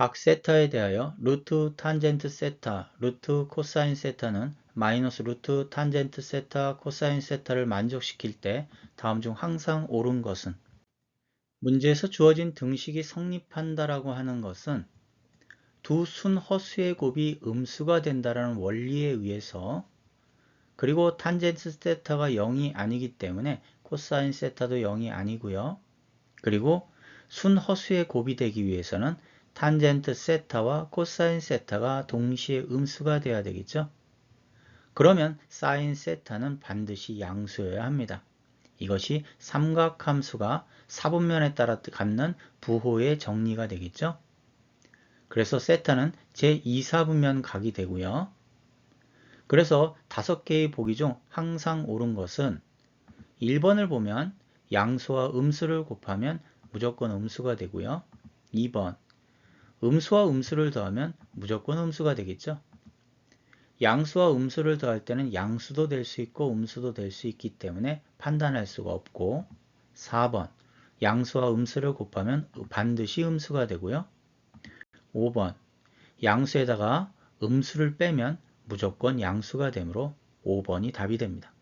각 세타에 대하여 루트 탄젠트 세타, 루트 코사인 세타는 마이너스 루트 탄젠트 세타, 코사인 세타를 만족시킬 때 다음 중 항상 옳은 것은 문제에서 주어진 등식이 성립한다라고 하는 것은 두 순 허수의 곱이 음수가 된다라는 원리에 의해서 그리고 탄젠트 세타가 0이 아니기 때문에 코사인 세타도 0이 아니고요. 그리고 순 허수의 곱이 되기 위해서는 탄젠트 세타와 코사인 세타가 동시에 음수가 돼야 되겠죠. 그러면 사인 세타는 반드시 양수여야 합니다. 이것이 삼각함수가 사분면에 따라 갖는 부호의 정리가 되겠죠. 그래서 세타는 제2사분면 각이 되고요. 그래서 다섯 개의 보기 중 항상 옳은 것은 1번을 보면 양수와 음수를 곱하면 무조건 음수가 되고요. 2번 음수와 음수를 더하면 무조건 음수가 되겠죠. 양수와 음수를 더할 때는 양수도 될 수 있고 음수도 될 수 있기 때문에 판단할 수가 없고 4번 양수와 음수를 곱하면 반드시 음수가 되고요. 5번 양수에다가 음수를 빼면 무조건 양수가 되므로 5번이 답이 됩니다.